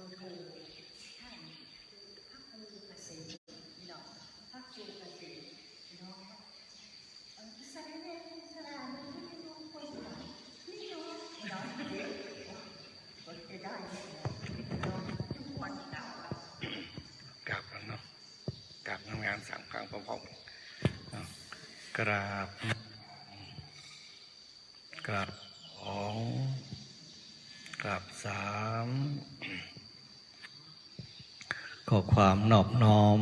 อร์โทรท่านพระครูเกษมพี่น้องพระครูเกษมเนาะอิสระเนี่ยสระมันไม่ได้รู้คนหรอกนี่เนาะพี่น้องเด็กก็จะได้เนี่ยพี่น้องทุกวันเก่าเรากราบแล้วเนาะกราบงานสามครั้งพร้อมๆกันเนาะกราบกราบสองกราบสาม ขอความนอบน้อม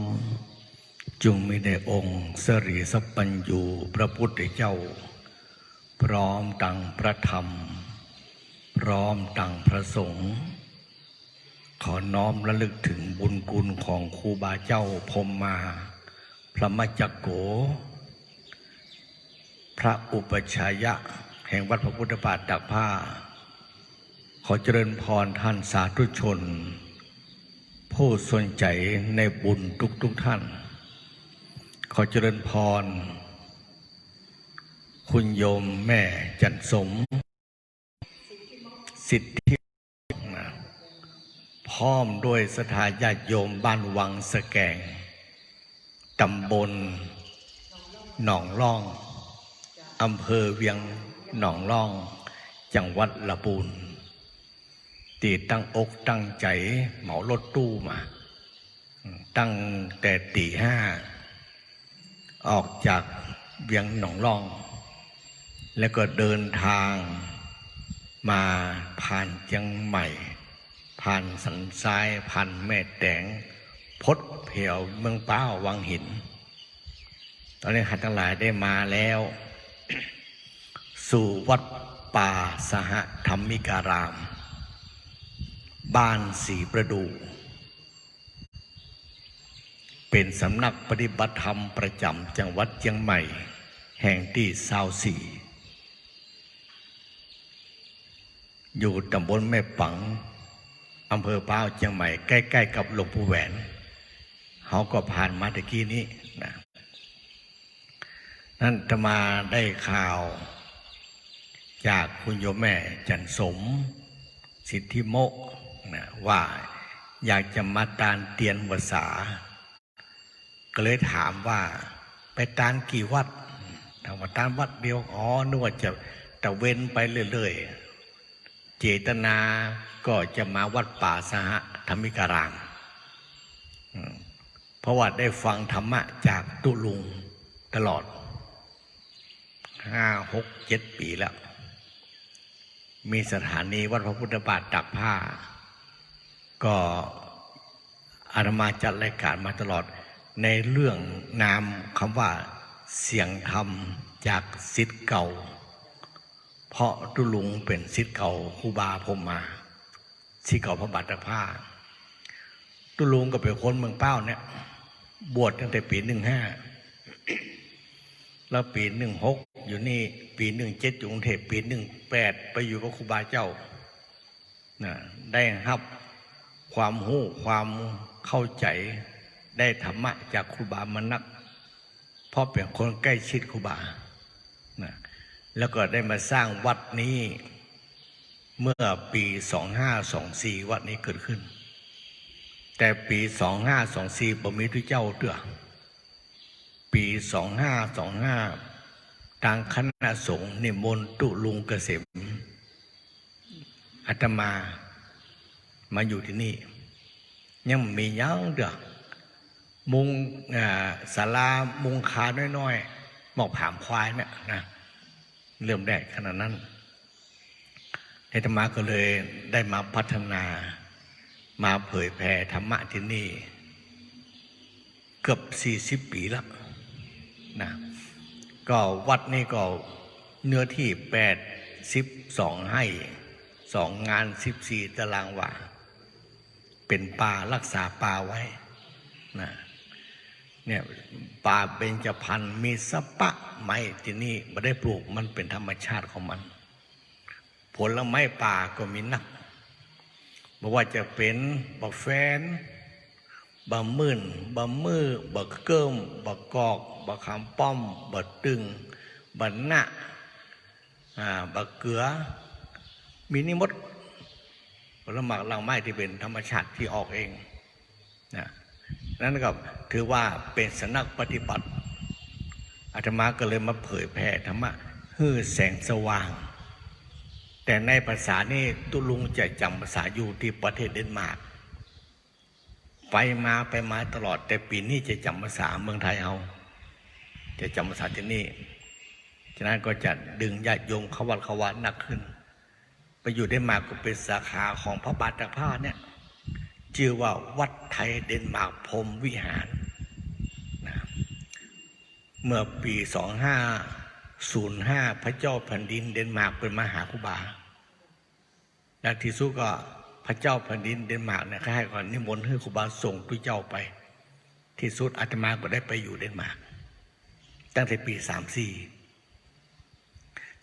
จุงมีในองค์สรีสัพปัญญูพระพุทธเจ้า พร้อมตังพระธรรม พร้อมตังพระสงฆ์ขอน้อมระลึกถึงบุญคุณของครูบาเจ้าพมมา พระมัจจโก พระอุปชายะ แห่งวัดพระพุทธบาทดักผ้า ขอเจริญพรท่านสาธุชน ผู้สนใจในบุญทุกๆทท่าน ขอเจริญพร คุณโยมแม่จันสม สิทธินะพร้อมด้วยสถาญาติโยมบ้านวังสะแกงตำบล หนองล่องอำเภอเวียงหนองล่อง จังหวัดละปูน ตีตั้งอกตั้งใจเหมารถตู้มา ตั้งแต่ตีห้า ออกจากเวียงหนองล่อง แล้วก็เดินทางมาผ่านเชียงใหม่ ผ่านสันทรายผ่านแม่แตงพดเพียวเมืองป้าวังหิน ตอนนี้หัดทั้งหลายได้มาแล้ว สู่วัดป่าสหธรรมิการาม บ้านสีประดู เป็นสำนักปฏิบัติธรรมประจำจังหวัดเชียงใหม่ แห่งที่ซาวสีอยู่ตำบลแม่ปังอำเภอป้าวเชียงใหม่ ใกล้ ๆ กับหลวงปู่แหวนเขาก็ผ่านมาตะกี้นี้นะนั่นจะมาได้ข่าว จากคุณโยมแม่จันสม สิทธิโมก นะว่าอยากจะมาตานเตียนภาษาก็เลยถามว่า ไปตานกี่วัดถามว่าตานวัดเดียวอ๋อนึกว่าจะตะเวนไปเรื่อยๆ เจตนาก็จะมาวัดป่าสหธรรมิการามอืมเพราะว่าได้ฟังธรรมะจากตุลุงตลอดห้าหกเจ็ดปีแล้ว มีสถานีวัดพระพุทธบาทตักผ้า ก็อาตมาจัดรายการมาตลอดในเรื่องนามคำว่าเสียงธรรมจากสิทธิ์เก่า เพราะตุลุงเป็นสิทธิ์เก่าครูบาพมมาสิทธิ์เก่าพระบาทตักผ้าตุลุงก็เป็นคนเมืองเป้าเนี่ย บวชตั้งแต่ปีหนึ่งห้าแล้วปีหนึ่งหกอยู่นี่ปีหนึ่งเจ็ดอยู่กรุงเทพปีหนึ่งแปดไปอยู่กับครูบาเจ้านะได้ครับ ความหู้ความเข้าใจได้ธรรมะจากครูบามานักเพราะเป็นคนใกล้ชิดครูบานะแล้วก็ได้มาสร้างวัดนี้เมื่อปีสองห้าสองสี่วัดนี้เกิดขึ้น แต่ปีสองห้าสองสี่บ่มีทุเจ้าเตือปีสองห้าสองห้าทางคณะสงฆ์นิมนต์ตุลุงเกษมอาตมา มาอยู่ที่นี่ ยังมียังเด้อมุงอ่าศาลามุงคาน้อยๆหมอกผามควายเนี่ยนะเริ่มแรกขนาดนั้นอาตมาก็เลยได้มาพัฒนา มาเผยแผ่ธรรมะที่นี่ เกือบสี่สิบปีแล้วนะก็วัดนี้ก็เนื้อที่แปดสิบสองให้สองงานสิบสี่ตารางวา เป็นป่ารักษาป่าไว้นะเนี่ยป่าเบญจพรรณมีสปะไม้ที่นี่ไม่ได้ปลูกมันเป็นธรรมชาติของมัน ผลไม้ป่าก็มีนักไม่ว่าจะเป็นบะแฟนบะมื่นบะมือบะเกิมบะกอกบะขามป้อมบะตึงบะหนะบะเกลือ มีนิมด ผลหมากลังไม้ที่เป็นธรรมชาติที่ออกเองนะนั่นก็ถือว่าเป็นสนักปฏิบัติอาตมาก็เลยมาเผยแผ่ธรรมะฮือแสงสว่าง แต่ในภาษานี่ตุลุงจะจำภาษาอยู่ที่ประเทศเดนมาร์กไปมาไปมาตลอด แต่ปีนี้จะจำภาษาเมืองไทยเอาจะจำภาษาที่นี่ฉะนั้นก็จะดึงญาติโยมเขาวัดเขาวัดหนักขึ้น อยู่เดนมาร์กก็เป็นสาขาของพระบาทตากผ้าเนี่ยชื่อว่าวัดไทยเดนมาร์กพรมวิหารนะเมื่อปี 2505 พระเจ้าแผ่นดินเดนมาร์กเป็นมหาคุบาและที่สุดก็พระเจ้าแผ่นดินเดนมาร์กเนี่ยเขาให้ก่อนนิมนต์ให้ครูบาส่งตุเจ้าไป ที่สุดอาตมาก็ได้ไปอยู่เดนมาร์กตั้งแต่ปี 34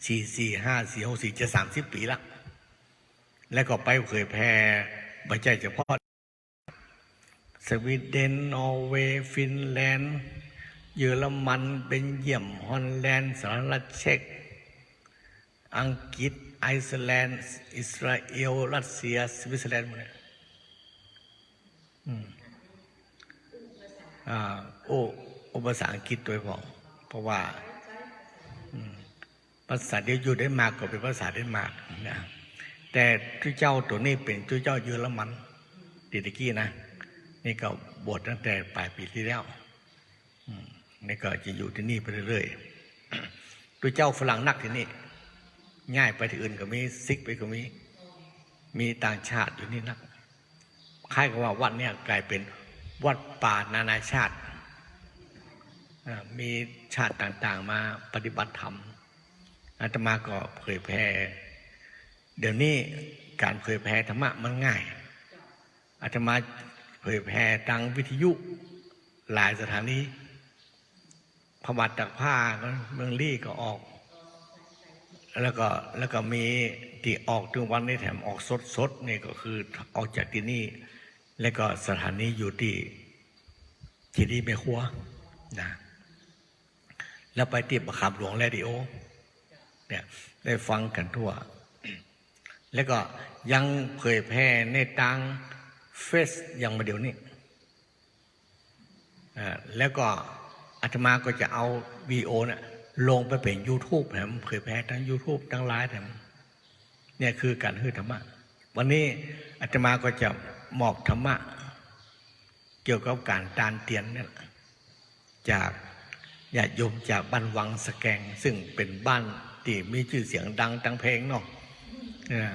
สี่สี่ห้าสี่หกสี่จะสามสิบปีละ แล้วก็ไปเผยแพร่ไม่ใช่เฉพาะสวีเดนนอร์เวย์ฟินแลนด์ เยอรมันเบนเยียมฮอลแลนด์สหรัฐเช็ก อังกฤษไอซ์แลนด์ อิสราเอล รัสเซีย สวิตเซอร์แลนด์หมดเลยอืมอ่าโอ้โอภาษาอังกฤษตัวผมเพราะว่าภาษาเดียวอยู่ได้มากกว่าเป็นภาษาเดนมากนะ แต่จุเจ้าตัวนี้เป็นจุเจ้าเยอรมันติตะกี้นะ นี่ก็บวชตั้งแต่ปลายปีที่แล้วนี่ก็จะอยู่ที่นี่ไปเรื่อยๆจุเจ้าฝรั่งนักที่นี่ง่ายไปที่อื่นก็มีซิกไปก็มีมีต่างชาติอยู่นี่นักคล้ายกับว่าวัดเนี่ยกลายเป็นวัดป่านานาชาติ มีชาติต่างๆมาปฏิบัติธรรมอาตมาก็เผยแพร่ เดี๋ยวนี้การเผยแพร่ธรรมะมันง่ายอาตมาเผยแพร่ทางวิทยุหลายสถานีพระบาทตักผ้าเมืองลี่ก็ออก แล้วก็แล้วก็มีที่ออกถึงวันนี้แถมออกสดสดนี่ก็คือออกจากที่นี่ แล้วก็สถานีอยู่ที่ที่นี่ไม่คัวนะแล้วไปติดประคำหลวงแรดิโอเนี่ยได้ฟังกันทั่ว แล้วก็ยังเผยแพร่ในทางเฟซอยังมาเดี๋ยวนี้อ่าแล้วก็อาตมาก็จะเอาวีโอเนี่ยลงไปเป็น YouTube แถมเผยแพร่ทั้ง YouTube ทั้งไลน์แถมเนี่ยคือการฮือธรรมะ วันนี้อาตมาก็จะมอบธรรมะ เกี่ยวกับการตานเตียนเนี่ยจากญาติโยมจากบ้านวังสแกง ซึ่งเป็นบ้านที่มีชื่อเสียงดังตังเพลงเนาะ เนี่ย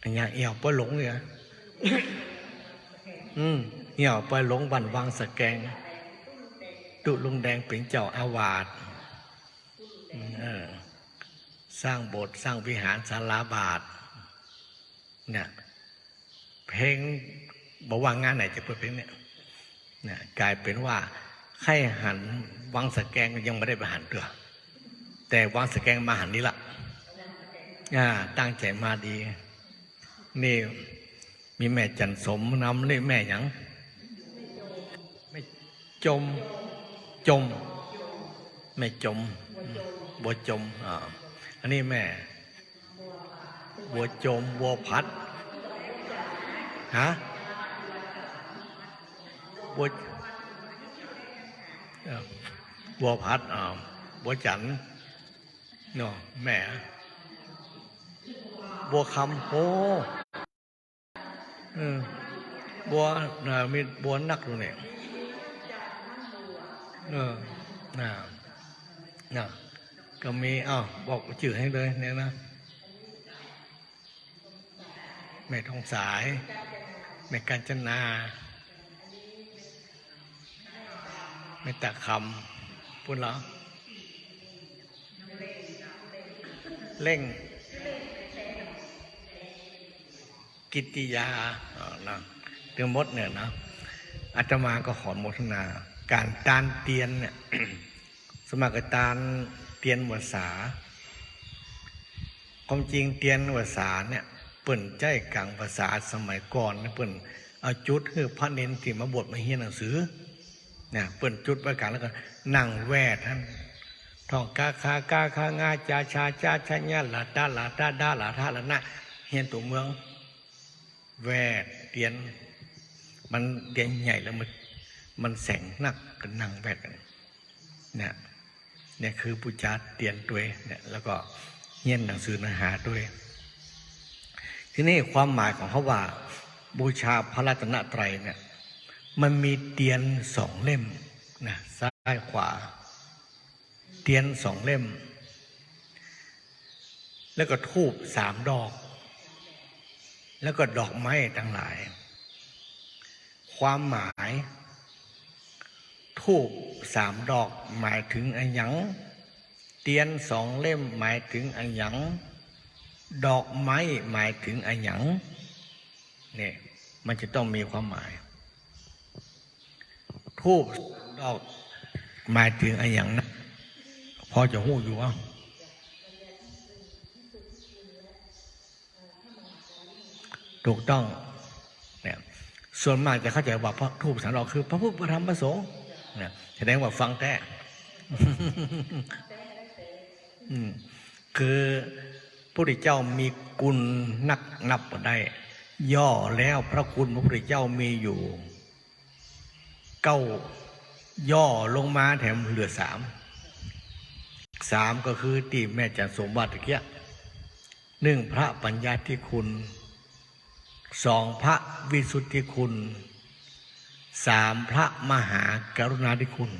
อันนี้เอี่ยวปหลงเลยอะอืมเอี่ยวปหลงบ้านวังสแกงตุลุงแดงเป็นเจ้าอาวาสสร้างโบสถ์สร้างวิหารศาลาบาท เนี่ย เพลงบอกว่างานไหนจะเปิดเพลงเนี่ยเนี่ย กลายเป็นว่าใครหันวังสแกงยังไม่ได้ไปหันเตือแต่วังสแกงมาหันนี้ละ อ่า ตั้งใจมาดี นี่ มีแม่จันสมนำเลยแม่หยังไม่จม จม ไม่จมอืมบัวจมอ่าอันนี้แม่บัวจมบัวพัดฮะบัวบัวพัดอ่าบัวจันเนาะแม่ บัวคำโอ้เออบัวน่ะมีบัวนักดูเนี่ยเออน่ะน่ะก็มีอ้าวบอกชื่อให้เลยเนี่ยนะแม่ทองสายแม่กาญจนาแม่ตะคำพูดเหรอเร่ง กิตติยานะเรื่องมดเนี่ยนะอาตมาก็ขอโมทนา การตานเตียนเนี่ยสมัครตานเตียนวสาความจริงเตียนวสาเนี่ยเปิ่นใจกลางภาษาสมัยก่อนนะเปิ่นเอาจุดคือพระเน้นที่มาบวชมาเฮียนหนังสือเนี่ยเปิ่นจุดไว้กลางแล้วก็นั่งแวดท่านท่องกาคากาคางาจาชาจาชาญาลาตาลาตาดาลาทาลานะเฮียนตัวเมือง แวดเตียน มันเตียนใหญ่แล้วมันมันแสงนักกันนั่งแวดกันเนี่ยเนี่ยคือปุจจาเตียนตัวเองเนี่ยแล้วก็เงียนหนังสือเนื้อหาด้วย ทีนี้ความหมายของเขาว่า บูชาพระรัตนตรัยเนี่ยมันมีเตียนสองเล่มนะซ้ายขวา เตียนสองเล่ม แล้วก็ทูบสามดอก แล้วก็ดอกไม้ทั้งหลาย ความหมายทูบสามดอกหมายถึงอันหยัง เตียนสองเล่มหมายถึงอันหยัง ดอกไม้หมายถึงอันหยังเนี่ยมันจะต้องมีความหมาย ทูบดอกหมายถึงอันหยังนะพอจะหู้อยู่ว่า ถูกต้องเนี่ยส่วนมากจะเข้าใจว่าพระทูปสันดอกคือ พระพุทธพระธรรมพระสงฆ์เนี่ยแสดงว่าฟังแท้คือพระพุทธเจ้ามีกุลนักนับได้ ย่อแล้วพระคุณพระพุทธเจ้ามีอยู่ เก้าย่อลงมาแถมเหลือสามสามก็คือที่แม่จันสมบัติเกียหนึ่งพระปัญญาที่คุณ สองพระวิสุทธิคุณสามพระมหากรุณาธิคุณ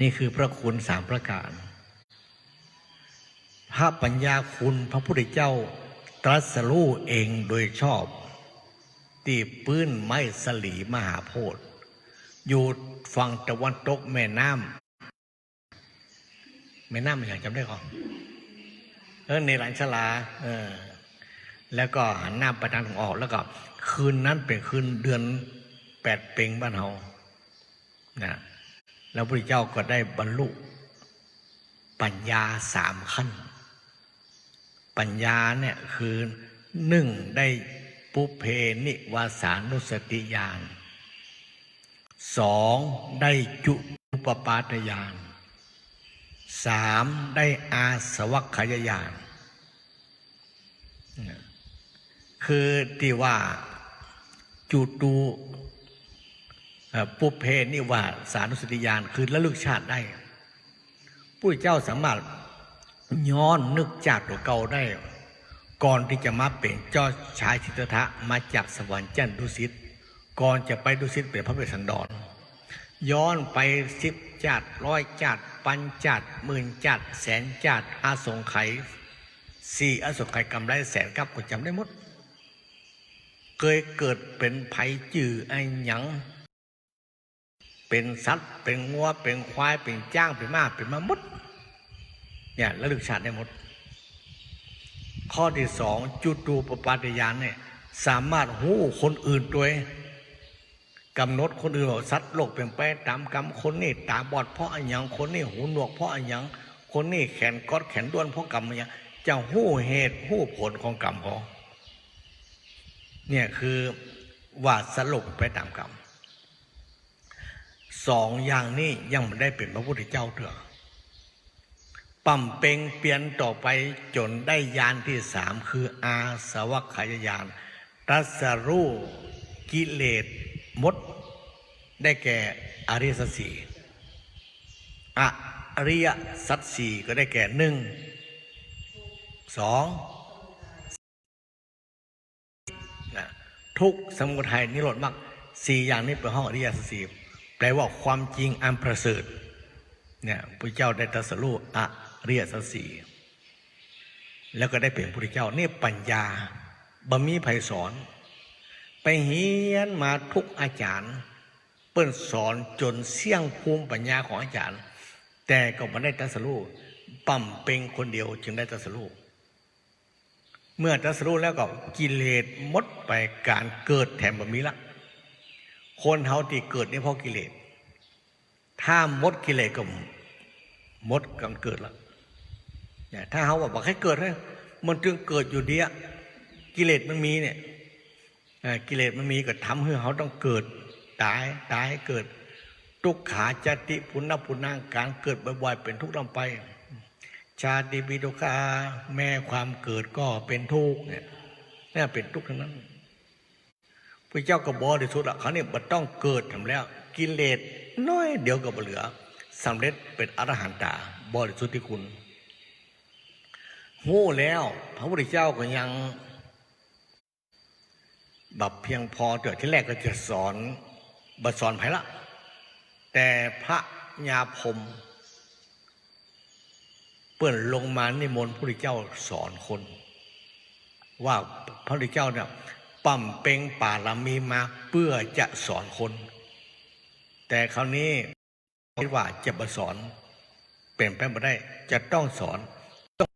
นี่คือพระคุณสามประการ พระปัญญาคุณพระพุทธเจ้าตรัสรู้เองโดยชอบ ตีปื้นไม้สลีมหาโพธิ์อยู่ฝั่งตะวันตกแม่น้ำแม่น้ำอย่างจำได้ก่อนเออในหลังชลา เออ แล้วก็หันหน้าไปทางตะวันออก แล้วก็คืนนั้นเป็นคืนเดือนแปดเป่งบ้านเฮานะแล้วพระเจ้าก็ได้บรรลุปัญญาสามขั้น ปัญญาเนี่ยคือหนึ่งได้ปุเพนิวาสานุสติญาณสองได้จุปปาตญาณสามได้อาสวัคขยญาณ คือที่ว่าจุตูปุเพนิว่าสานุสติญาณคือระลึกชาติได้ผู้เจ้าสามารถย้อนนึกจากตัวเก่าได้ ก่อนที่จะมาเป็นเจ้าชายสิทธัตถะมาจากสวรรค์จันดุสิตก่อนจะไปดุสิตเป็นพระเวสสันดร ย้อนไปสิบจัดร้อยจัดปันจัดหมื่นจัดแสนจัดอาสงไขยสี่อสงไขยกำไรแสนครับก็จำได้หมด เคยเกิดเป็นไผ่จื่อไอ้หยัง เป็นสัตว์ เป็นงัว เป็นควาย เป็นจ้าง เป็นมาเป็นมามุดเนี่ยระลึกชาติได้หมด ข้อที่สองจุตูปปาตยานเนี่ยสามารถหู้คนอื่นด้วยกำหนดคนอื่นว่าสัตว์โลกเป็นไปตามกรรมคนนี้ตาบอดเพราะอันยังคนนี้หูหนวกเพราะอันยังคนนี้แขนกอดแขนด้วนเพราะกรรมอันยังจะหู้เหตุหู้ผลของกรรมเขา เนี่ยคือว่าสรุปไปตามกรรมสองอย่างนี้ยังไม่ได้เป็นพระพุทธเจ้าเถอะปั่มเปงเปลี่ยนต่อไปจนได้ยานที่สามคืออาสวัคขายยานรัสรู้กิเลสมด ได้แก่อริยสัจสี่อริยสัจสี่ก็ได้แก่หนึ่งสอง ทุกสมุทัยนิโรธมรรคสี่อย่างนี้เป็นห้องอริยสัจสี่แปลว่าความจริงอันประเสริฐเนี่ยพระเจ้าได้ตรัสรู้อริยสัจสี่แล้วก็ได้เป็นพระเจ้านี่ปัญญาบะมีไผสอน ไปเฮียนมาทุกอาจารย์ เปิ้นสอนจนเสี่ยงภูมิปัญญาของอาจารย์ แต่ก็ไม่ได้ตรัสรู้ปั่มเป็นคนเดียวจึงได้ตรัสรู้ เมื่อตรัสรู้แล้วก็กิเลสมดไปการเกิดแถมบะมีละ คนเฮาที่เกิดนี่เพราะกิเลส ถ้ามดกิเลสก็มดกันเกิดล้วเนี่ยถ้าเขาบอกให้เกิดให้มันจึงเกิดอยู่เดียกิเลสมันมีเนี่ยกิเลสมันมีก็ทำให้เขาต้องเกิดตายตายเกิด ทุกขาจติปุณณปุณังการเกิดบ่อยๆเป็นทุกข์ลำไป ชาติปิดุกาแม่ความเกิดก็เป็นทุกข์เนี่ยนี่เป็นทุกข์ทั้งนั้นพระเจ้าก็บริสุทธิ์ละเขาเนี่ยมันต้องเกิดทำแล้ว กิเลสน้อยเดียวก็บ่เหลือสำเร็จเป็นอรหันตาบริสุทธิ์ที่คุณหู้แล้วพระพุทธเจ้าก็ยังแบบเพียงพอเดี๋ยวที่แรกก็จะสอนบัสอนไผละ แต่พระญาพรม เปื่อนลงมานิมนต์พระพุทธเจ้าสอนคน ว่าพระพุทธเจ้าเนี่ยปั่มเป่งป่าลามีมาเพื่อจะสอนคน แต่คราวนี้คิดว่าจะมาสอน เปลี่ยนแปลงไม่ได้จะต้องสอน ต้อง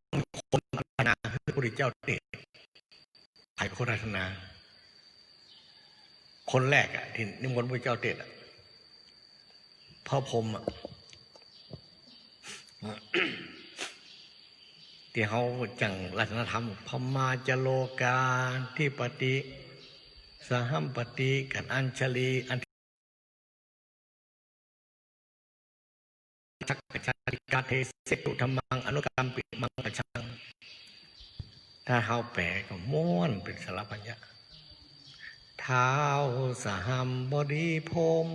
คนพัฒนาให้พระพุทธเจ้าเด็กใครคนพัฒนา คนแรกอะที่นิมนต์พระเจ้าเด็ดอะพ่อพรมอะ ที่เขาจังรัตนธรรมพมาจโลกาที่ปฏิสหัมปฏิกันอัญชลีอันทักชาติกาเทเสตุธรรมังอนุกรรมปิมังกชัง ถ้าเขาแปลก็ม้วนเป็นสารพันยะเท้าสหัมบดีพรม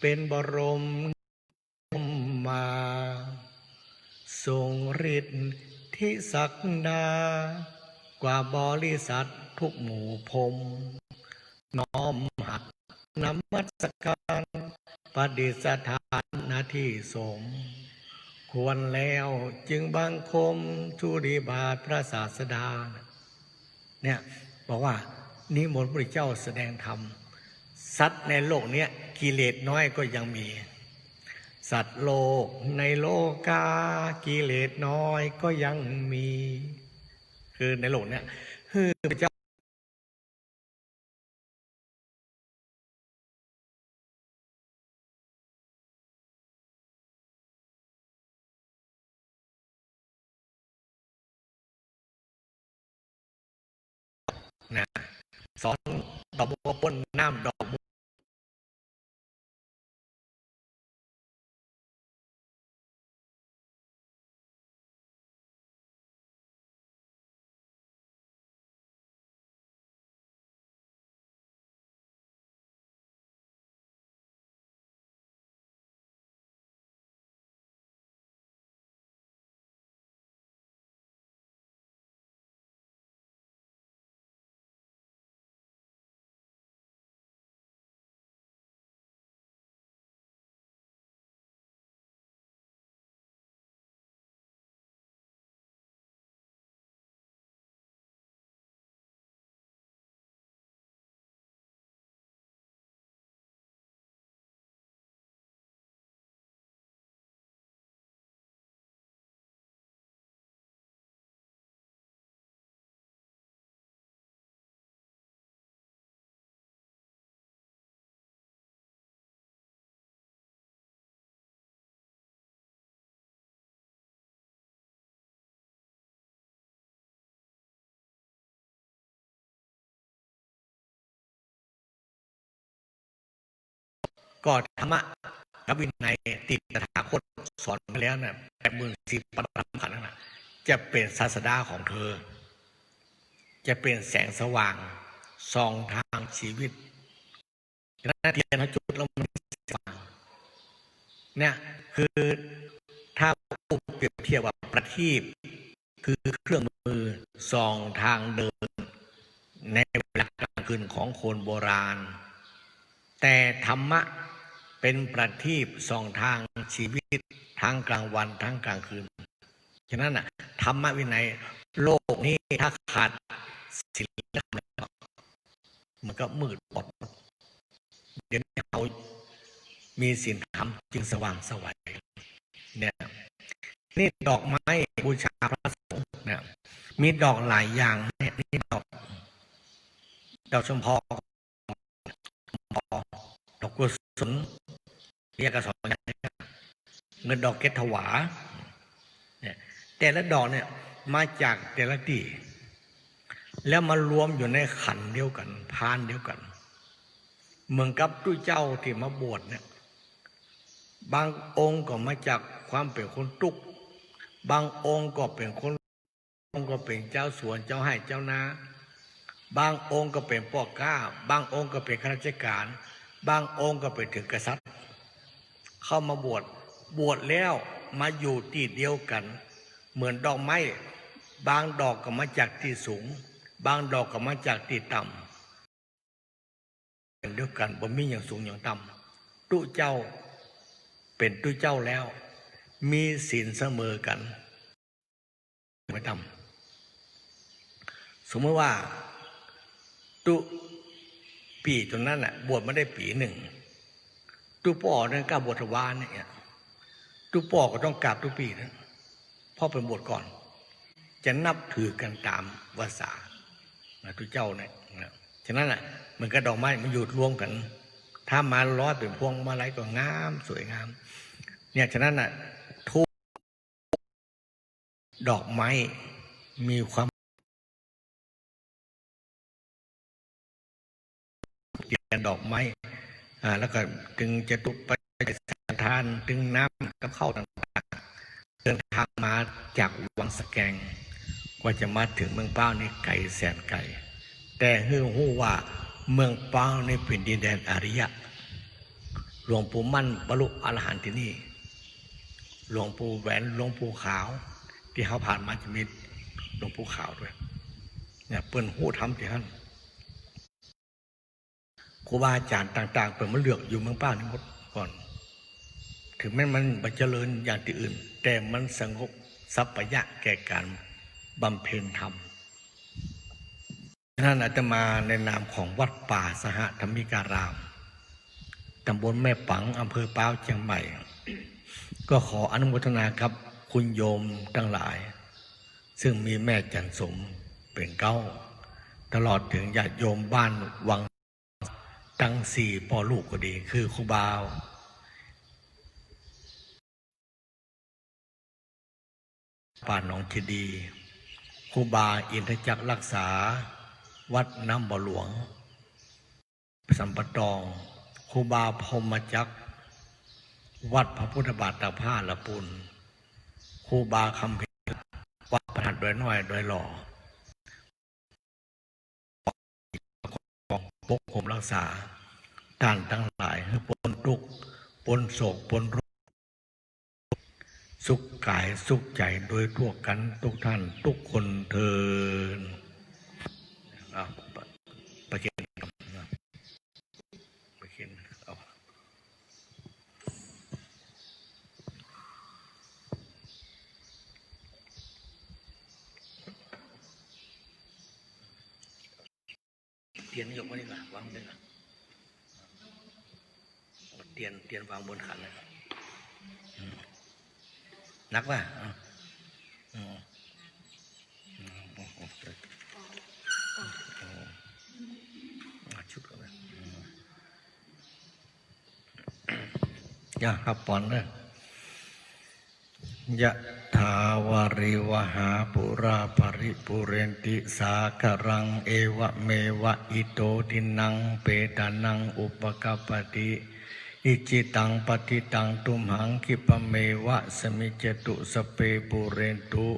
เป็นบรมมา ทรงฤทธิ์ที่ศักดา กว่าบริษัททุกหมู่พรมน้อมหักนมัสการปฏิสถานนาที่สม ควรแล้วจึงบังคมทุริบาทพระศาสดา เนี่ยบอกว่านิมนต์พระเจ้าแสดงธรรมสัตว์ในโลกเนี้ยกิเลสน้อยก็ยังมี สัตว์โลกในโลกากิเลสน้อยก็ยังมี คือในโลกเนี้ยคือพระเจ้านะสอนดอกบัวปนน้ำดอกบัว ก็ธรรมะกับวินัยติดตถาคตสอนมาแล้วนะ่ะแปดหมื่นสี่ปัตตานขันธ์นั่นนะจะเป็นศาสดาของเธอ จะเป็นแสงสว่างส่องทางชีวิตนั้นเทียนพระจุดแล้วมันสว่างเนี่ยคือถ้าผู้เปรียบเทียบว่าประทีปคือเครื่องมือส่องทางเดิน ในเวลากลางคืนของคนโบราณ แต่ธรรมะ เป็นประทีปส่องทางชีวิตทั้งกลางวันทั้งกลางคืน ฉะนั้นน่ะธรรมวินัยโลกนี้ถ้าขาดศีลธรรมมันก็มืดบอดหมดเดี๋ยวนี้เขามีศีลธรรมจึงสว่างสวัยเนี่ยนี่ดอกไม้บูชาพระสงฆ์เนี่ยมีดอกหลายอย่างเนี่ยนี่ดอกดอกชมพอ อกกุศลเรียกกระสอนเงินดอกเกตถวาเนี่ยแต่ละดอกเนี่ยมาจากแต่ละที่ แล้วมารวมอยู่ในขันเดียวกัน พานเดียวกัน เหมือนกับตู้เจ้าที่มาบวชเนี่ย บางองค์ก็มาจากความเป็นคนตุก บางองค์ก็เป็นคนองค์ก็เป็นเจ้าสวนเจ้าให้เจ้านา บางองค์ก็เป็นพ่อก้า บางองค์ก็เป็นข้าราชการ บางองค์ก็เป็นถึงกษัตริย์ เข้ามาบวชบวชแล้วมาอยู่ที่เดียวกัน เหมือนดอกไม้ บางดอกก็มาจากที่สูง บางดอกก็มาจากที่ต่ำเป็นเดียวกันบ่มีอย่างสูงอย่างต่ำตุเจ้าเป็นตุเจ้าแล้ว มีศีลเสมอกันไม่ต่ำสมมติว่าตุ ปีตรงนั้นน่ะ บวชมาได้ปีหนึ่งตุป่อเนี่ยกล้าบวชวานเนี่ยตุป่อก็ต้องกราบตุปีนะเพ่อเป็นบวชก่อน จะนับถือกันตามภาษานะตุเจ้าเนี่ยฉะนั้นน่ะมันก็ดอกไม้มันอยู่รวมกัน ถ้ามาร้อยเป็นพวงมาลัยก็งาม สวยงาม เนี่ยฉะนั้นน่ะทุกดอกไม้มีความ ดอกไม้อ่าแล้วก็จึงจะตุปทานจึงน้ำกับข้าวต่างๆ เดินทางมาจากวังสแกงกว่าจะมาถึงเมืองเป้านี่ไกลแสนไกลแต่ฮือหู้ว่าเมืองเป้านี่เป็นดินแดนอริยะ หลวงปู่มั่นบรรลุอรหันต์ที่นี่ หลวงปู่แหวนหลวงปู่ขาว ที่เขาผ่านมาจะมีหลวงปู่ขาวด้วยเนี่ยเปิ้นหู้ทำที่ท่าน ครูบาอาจารย์ต่าง ๆ เปิดมาเลือกอยู่เมืองป้านี่หมดก่อน ถึงแม้มันบัเจริญอย่างที่อื่น แต่มันสงบสัพยะแก่การบำเพ็ญธรรมฉะนั้นอาตมาในนามของวัดป่าสหธรรมิการาม ตำบลแม่ปังอำเภอป้าวเชียงใหม่ ก็ขออนุโมทนาครับคุณโยมทั้งหลาย ซึ่งมีแม่จันสมเป็นเก้า ตลอดถึงญาติโยมบ้านวัง ตั้งสี่ปอลูกก็ดี คือครูบาวป่านหนองเจดีครูบาอินทจักรรักษา วัดน้ำบ่อหลวง สัมปตองครูบาพรมจักร วัดพระพุทธบาทตาผ้าละปุนครูบาคำเพชรวัดประหัดโดยน้อยโดยหล่อ ปกผมรักษาท่านทั้งหลายให้ปนทุกข์ปนโศกปนโรคสุขกายสุขใจโดยทั่วกันทุกท่านทุกคนเทินเอาไประเขียนไปเขียน เตียนยกมาดีกว่าวางดีกว่าเตียนเตียนวางบนขันเลยนักป่ะอะอืมอืมอืมอืมอืมอะชุดกันเลยอืมอย่าครับปอนเลยยะถาวาริวหาปุราปริปุเรนติสาคารังเอวะเมวะอิโตทินังเปตานังอุปกปปติอิจิตังปฏิตังตุมหังคิปเมวะสมิจตุสเปปุเรนตุ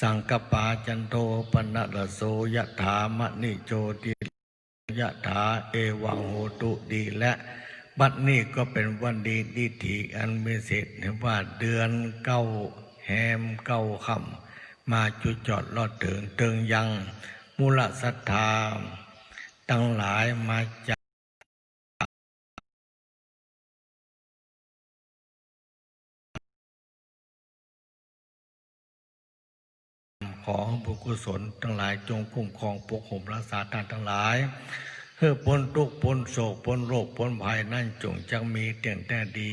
สังกปาจันโทปนะระโสยะถามณิโจติยะถาเอวังโหตุดีและบัดนี้ก็เป็นวันดีดีถีอันเมเศษเห็นว่าเดือนเก้า แหมเก้าค่ำมาจุดจอดลอดเถิงเติงยังมูลศรัทธาตั้งหลายมาจากขอบุญกุศลทั้งหลายจงคุ้มครองปกห่มรักษาท่านทั้งหลาย เพื่อพ้นทุกข์พ้นโศกพ้นโรคพ้นภัยนั่นจงจังมีเตียงแต่ดี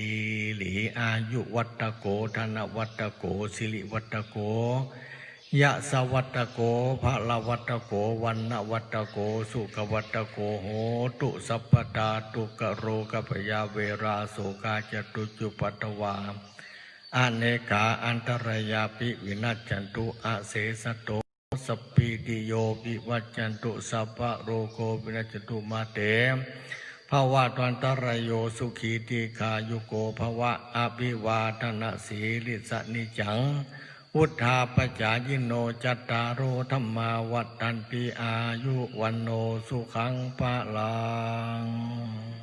หลีอายุวัตโกธนวัตโกสิริวัตโกยะสวัตโกภะละวัตโกวันนวัตโกสุขวัตโกโหตุสัพพตาตุกะโรกพยาเวราโสกาจตุจุปัตวาอเนกาอันตรายาปิวินัจจันตุอาเสสโต สปีติโยปิวัจจันตุสัพพะโรโกวินัจจตุมาเตมภาวะตวันตรายโยสุขีติคายุโกภวะอภิวาทนาสีลิสนิจังพุทธาปจายิโนจัตตารโอธรรมาวัตันติอายุวันโนสุขังปะลัง